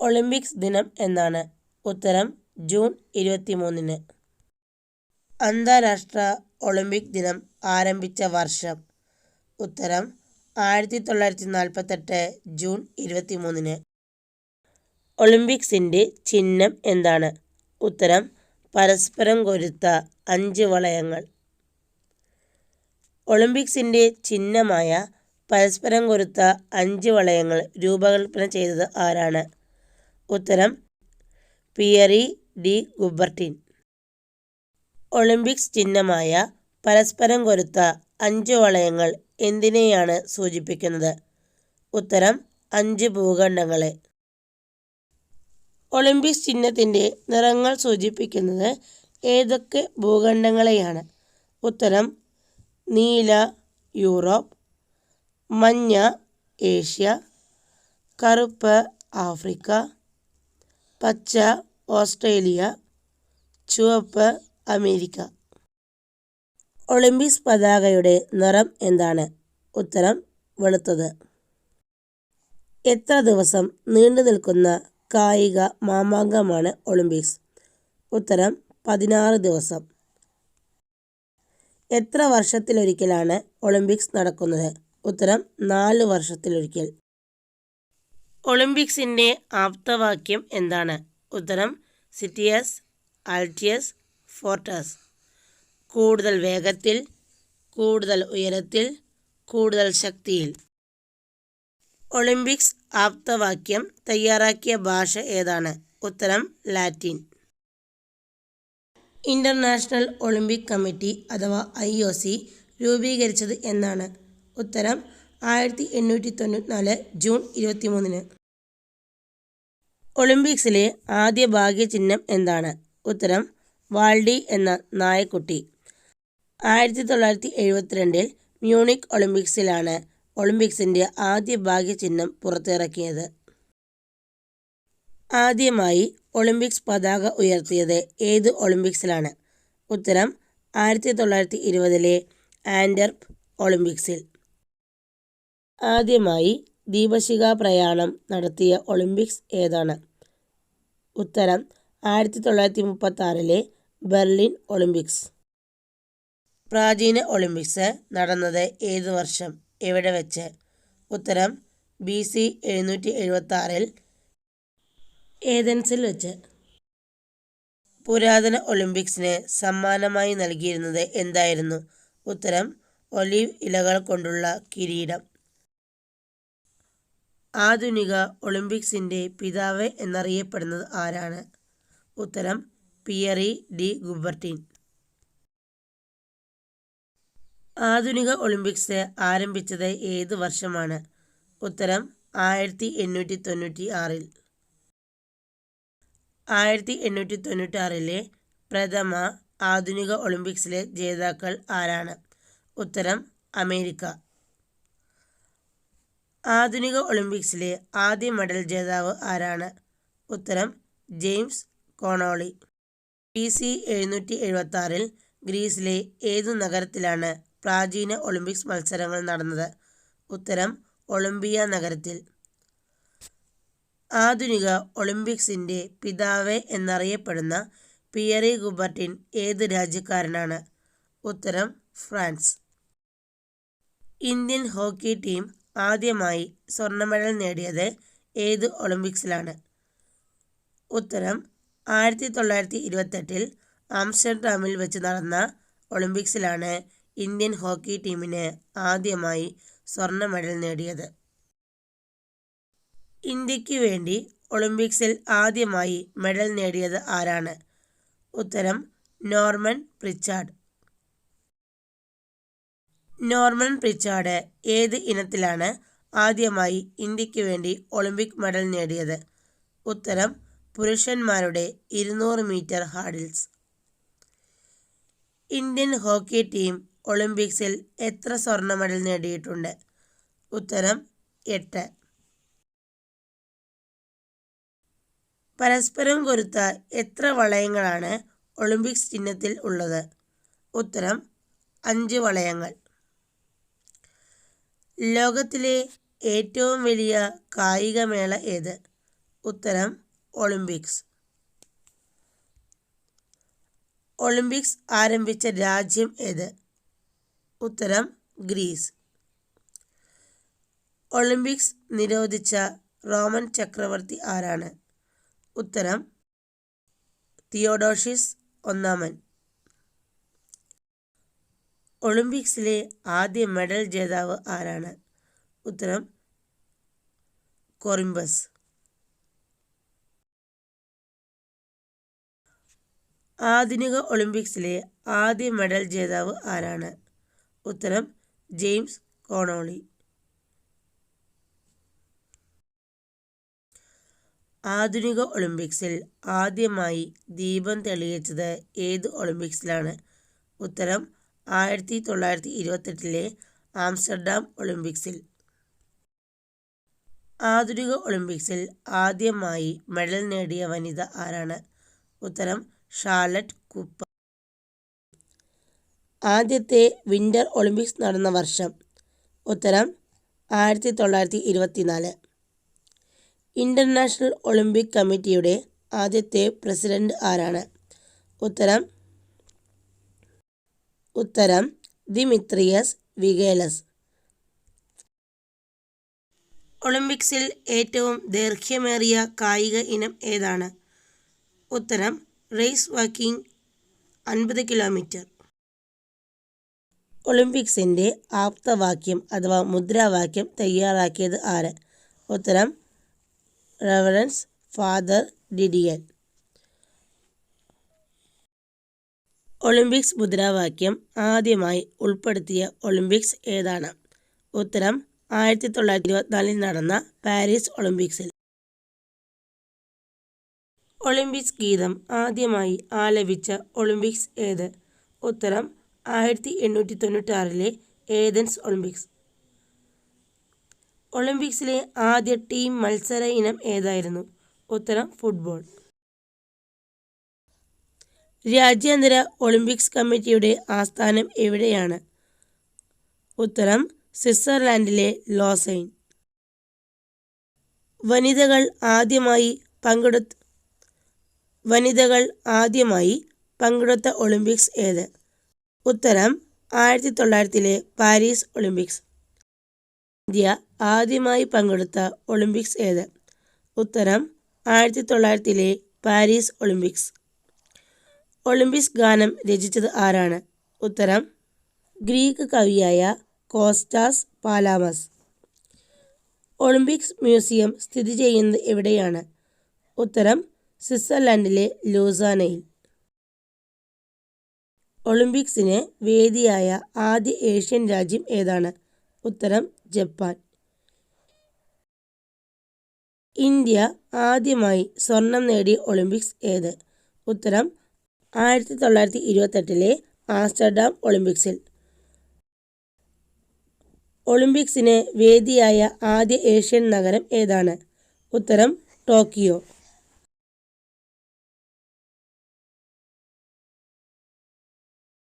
Olympics ദിനം എന്നാണ് ഉത്തരം ജൂൺ ഇരുപത്തിമൂന്നിന്. അന്താരാഷ്ട്ര ഒളിമ്പിക് ദിനം ആരംഭിച്ച വർഷം. ഉത്തരം ആയിരത്തി തൊള്ളായിരത്തി നാൽപ്പത്തെട്ട് ജൂൺ ഇരുപത്തിമൂന്നിന്. ഒളിമ്പിക്സിന്റെ ചിഹ്നം എന്താണ്? ഉത്തരം പരസ്പരം കൊരുത്ത അഞ്ച് വളയങ്ങൾ. ഒളിമ്പിക്സിന്റെ ചിഹ്നമായ പരസ്പരം കൊരുത്ത അഞ്ച് വളയങ്ങൾ രൂപകൽപ്പന ചെയ്തത് ആരാണ്? ഉത്തരം പിയറി ഡി ഗുബർട്ടിൻ. ഒളിമ്പിക്സ് ചിഹ്നമായ പരസ്പരം കൊരുത്ത അഞ്ച് വളയങ്ങൾ എന്തിനെയാണ് സൂചിപ്പിക്കുന്നത്? ഉത്തരം അഞ്ച് ഭൂഖണ്ഡങ്ങളെ. ഒളിമ്പിക്സ് ചിഹ്നത്തിന്റെ നിറങ്ങൾ സൂചിപ്പിക്കുന്നത് ഏതൊക്കെ ഭൂഖണ്ഡങ്ങളെയാണ്? ഉത്തരം നീല യൂറോപ്പ് മഞ്ഞ ഏഷ്യ കറുപ്പ് ആഫ്രിക്ക പച്ച ഓസ്ട്രേലിയ ചുവപ്പ് അമേരിക്ക. ഒളിമ്പിക്സ് പതാകയുടെ നിറം എന്താണ്? ഉത്തരം വെളുത്തത്. എത്ര ദിവസം നീണ്ടു നിൽക്കുന്ന കായിക മാമാങ്കമാണ് ഒളിമ്പിക്സ്? ഉത്തരം പതിനാറ് ദിവസം. എത്ര വർഷത്തിലൊരിക്കലാണ് ഒളിമ്പിക്സ് നടക്കുന്നത്? ഉത്തരം നാല് വർഷത്തിലൊരിക്കൽ. ഒളിമ്പിക്സിന്റെ ആപ്തവാക്യം എന്താണ്? ഉത്തരം സിറ്റിയസ് ആൾട്ടിയസ് ഫോർട്ടസ്. കൂടുതൽ വേഗത്തിൽ കൂടുതൽ ഉയരത്തിൽ കൂടുതൽ ശക്തിയിൽ. ഒളിമ്പിക്സ് ആപ്തവാക്യം തയ്യാറാക്കിയ ഭാഷ ഏതാണ്? ഉത്തരം ലാറ്റിൻ. ഇന്റർനാഷണൽ ഒളിമ്പിക് കമ്മിറ്റി അഥവാ ഐ രൂപീകരിച്ചത് എന്നാണ് ഉത്തരം ആയിരത്തി എണ്ണൂറ്റി തൊണ്ണൂറ്റിനാല് ജൂൺ ഇരുപത്തിമൂന്നിന്. ഒളിമ്പിക്സിലെ ആദ്യ ഭാഗ്യചിഹ്നം എന്താണ്? ഉത്തരം വാൾഡി എന്ന നായക്കുട്ടി. ആയിരത്തി തൊള്ളായിരത്തി എഴുപത്തിരണ്ടിൽ മ്യൂണിക് ഒളിമ്പിക്സിലാണ് ഒളിമ്പിക്സിന്റെ ആദ്യ ഭാഗ്യചിഹ്നം പുറത്തിറക്കിയത്. ആദ്യമായി ഒളിമ്പിക്സ് പതാക ഉയർത്തിയത് ഏത് ഒളിമ്പിക്സിലാണ്? ഉത്തരം ആയിരത്തി തൊള്ളായിരത്തി ഇരുപതിലെ ആൻഡർപ് ഒളിമ്പിക്സിൽ. ആദ്യമായി ദീപശിഖ പ്രയാണം നടത്തിയ ഒളിമ്പിക്സ് ഏതാണ്? ഉത്തരം ആയിരത്തി തൊള്ളായിരത്തി മുപ്പത്തി ബെർലിൻ ഒളിമ്പിക്സ്. പ്രാചീന ഒളിമ്പിക്സ് നടന്നത് ഏത് വർഷം? എവിടെ വെച്ച്? ഉത്തരം ബി സി എഴുന്നൂറ്റി എഴുപത്തി ആറിൽ ഏതൻസിൽ വെച്ച്? പുരാതന ഒളിമ്പിക്സിന് സമ്മാനമായി നൽകിയിരുന്നത് എന്തായിരുന്നു? ഉത്തരം ഒലീവ് ഇലകൾ കൊണ്ടുള്ള കിരീടം. ആധുനിക ഒളിമ്പിക്സിന്റെ പിതാവ് എന്നറിയപ്പെടുന്നത് ആരാണ്? ഉത്തരം പിയറി ഡി ഗുബർട്ടിൻ. ആധുനിക ഒളിമ്പിക്സ് ആരംഭിച്ചത് ഏത് വർഷമാണ്? ഉത്തരം ആയിരത്തി എണ്ണൂറ്റി തൊണ്ണൂറ്റി ആറിൽ ആയിരത്തി എണ്ണൂറ്റി തൊണ്ണൂറ്റി ആറിലെ പ്രഥമ ആധുനിക ഒളിമ്പിക്സിലെ ജേതാക്കൾ ആരാണ്? ഉത്തരം അമേരിക്ക. ആധുനിക ഒളിമ്പിക്സിലെ ആദ്യ മെഡൽ ജേതാവ് ആരാണ്? ഉത്തരം ജെയിംസ് കോണോളി. പി സി എഴുന്നൂറ്റി എഴുപത്തി ആറിൽ ഗ്രീസിലെ ഏതു നഗരത്തിലാണ് പ്രാചീന ഒളിമ്പിക്സ് മത്സരങ്ങൾ നടന്നത്? ഉത്തരം ഒളിമ്പിയ നഗരത്തിൽ. ആധുനിക ഒളിമ്പിക്സിന്റെ പിതാവ് എന്നറിയപ്പെടുന്ന പിയറി ഗുബർട്ടിൻ ഏത് രാജ്യക്കാരനാണ്? ഉത്തരം ഫ്രാൻസ്. ഇന്ത്യൻ ഹോക്കി ടീം ആദ്യമായി സ്വർണ മെഡൽ നേടിയത് ഏത് ഒളിമ്പിക്സിലാണ്? ഉത്തരം ആയിരത്തി തൊള്ളായിരത്തി ഇരുപത്തെട്ടിൽ ആംസ്റ്റർഡാമിൽ വെച്ച് നടന്ന ഒളിമ്പിക്സിലാണ് ഇന്ത്യൻ ഹോക്കി ടീമിന് ആദ്യമായി സ്വർണ മെഡൽ നേടിയത്. ഇന്ത്യയ്ക്ക് വേണ്ടി ഒളിമ്പിക്സിൽ ആദ്യമായി മെഡൽ നേടിയത് ആരാണ്? ഉത്തരം നോർമൻ പ്രിച്ചാർഡ്. നോർമൻ പ്രിച്ചാർഡ് ഏത് ഇനത്തിലാണ് ആദ്യമായി ഇന്ത്യയ്ക്ക് വേണ്ടി ഒളിമ്പിക് മെഡൽ നേടിയത്? ഉത്തരം പുരുഷന്മാരുടെ ഇരുന്നൂറ് metre hurdles. Indian hockey team ഒളിമ്പിക്സിൽ എത്ര സ്വർണ മെഡൽ നേടിയിട്ടുണ്ട്? ഉത്തരം എട്ട്. പരസ്പരം കൊരുത്ത എത്ര വളയങ്ങളാണ് ഒളിമ്പിക്സ് ചിഹ്നത്തിൽ ഉള്ളത്? ഉത്തരം അഞ്ച് വളയങ്ങൾ. ലോകത്തിലെ ഏറ്റവും വലിയ കായികമേള ഏത്? ഉത്തരം ഒളിമ്പിക്സ്. ഒളിമ്പിക്സ് ആരംഭിച്ച രാജ്യം ഏത്? ഉത്തരം ഗ്രീസ്. ഒളിമ്പിക്സ് നിരോധിച്ച റോമൻ ചക്രവർത്തി ആരാണ്? ഉത്തരം തിയോഡോഷിസ് ഒന്നാമൻ. ഒളിമ്പിക്സിലെ ആദ്യ മെഡൽ ജേതാവ് ആരാണ്? ഉത്തരം കൊറിംബസ്. ആധുനിക ഒളിമ്പിക്സിലെ ആദ്യ മെഡൽ ജേതാവ് ആരാണ്? ഉത്തരം ജെയിംസ് കോണോളി. ആധുനിക ഒളിമ്പിക്സിൽ ആദ്യമായി ദീപം തെളിയിച്ചത് ഏത് ഒളിമ്പിക്സിലാണ്? ഉത്തരം ആയിരത്തി തൊള്ളായിരത്തി ഇരുപത്തെട്ടിലെ ആംസ്റ്റർഡാം ഒളിമ്പിക്സിൽ. ആധുനിക ഒളിമ്പിക്സിൽ ആദ്യമായി മെഡൽ നേടിയ വനിത ആരാണ്? ഉത്തരം ഷാർലറ്റ് കുപ്പ ആദ്യത്തെ വിന്റർ ഒളിമ്പിക്സ് നടന്ന വർഷം. ഉത്തരം ആയിരത്തി തൊള്ളായിരത്തി ഇരുപത്തിനാല് ഇന്റർനാഷണൽ ഒളിമ്പിക് കമ്മിറ്റിയുടെ ആദ്യത്തെ പ്രസിഡന്റ് ആരാണ്? ഉത്തരം ഉത്തരം ദിമിത്രിയസ് വിഗേലസ് ഒളിമ്പിക്സിൽ ഏറ്റവും ദൈർഘ്യമേറിയ കായിക ഇനം ഏതാണ്? ഉത്തരം റേസ് വാക്കിംഗ് അൻപത് കിലോമീറ്റർ ഒളിമ്പിക്സിന്റെ ആപ്തവാക്യം അഥവാ മുദ്രാവാക്യം തയ്യാറാക്കിയത് ആര്? ഉത്തരം റെവറൻസ് ഫാദർ ഡിഡിയൻ ഒളിമ്പിക്സ് മുദ്രാവാക്യം ആദ്യമായി ഉൾപ്പെടുത്തിയ ഒളിമ്പിക്സ് ഏതാണ്? ഉത്തരം ആയിരത്തി തൊള്ളായിരത്തി ഇരുപത്തിനാലിൽ നടന്ന പാരീസ് ഒളിമ്പിക്സിൽ. ഒളിമ്പിക്സ് ഗീതം ആദ്യമായി ആലപിച്ച ഒളിമ്പിക്സ് ഏത്? ഉത്തരം ആയിരത്തി എണ്ണൂറ്റി തൊണ്ണൂറ്റാറിലെ ഏതൻസ് ഒളിമ്പിക്സ്. ഒളിമ്പിക്സിലെ ആദ്യ ടീം മത്സര ഇനം ഏതായിരുന്നു? ഉത്തരം ഫുട്ബോൾ. രാജ്യാന്തര ഒളിമ്പിക്സ് കമ്മിറ്റിയുടെ ആസ്ഥാനം എവിടെയാണ്? ഉത്തരം സ്വിറ്റ്സർലാൻഡിലെ ലോസൈൻ. വനിതകൾ ആദ്യമായി പങ്കെടുത്ത വനിതകൾ ആദ്യമായി പങ്കെടുത്ത ഒളിമ്പിക്സ് ഏത്? ഉത്തരം ആയിരത്തി തൊള്ളായിരത്തിലെ പാരീസ് ഒളിമ്പിക്സ്. ഇന്ത്യ ആദ്യമായി പങ്കെടുത്ത ഒളിമ്പിക്സ് ഏത്? ഉത്തരം ആയിരത്തി തൊള്ളായിരത്തിലെ പാരീസ് ഒളിമ്പിക്സ്. ഒളിമ്പിക്സ് ഗാനം രചിച്ചത് ആരാണ്? ഉത്തരം ഗ്രീക്ക് കവിയായ കോസ്റ്റാസ് പാലാമസ്. ഒളിമ്പിക്സ് മ്യൂസിയം സ്ഥിതി ചെയ്യുന്നത് എവിടെയാണ്? ഉത്തരം സ്വിറ്റ്സർലൻഡിലെ ലൂസാനയിൽ. ഒളിമ്പിക്സിന് വേദിയായ ആദ്യ ഏഷ്യൻ രാജ്യം ഏതാണ്? ഉത്തരം ജപ്പാൻ. ഇന്ത്യ ആദ്യമായി സ്വർണം നേടിയ ഒളിമ്പിക്സ് ഏത്? ഉത്തരം ആയിരത്തി തൊള്ളായിരത്തി ഇരുപത്തെട്ടിലെ ആംസ്റ്റർഡാം ഒളിമ്പിക്സിൽ. ഒളിമ്പിക്സിന് വേദിയായ ആദ്യ ഏഷ്യൻ നഗരം ഏതാണ്? ഉത്തരം ടോക്കിയോ.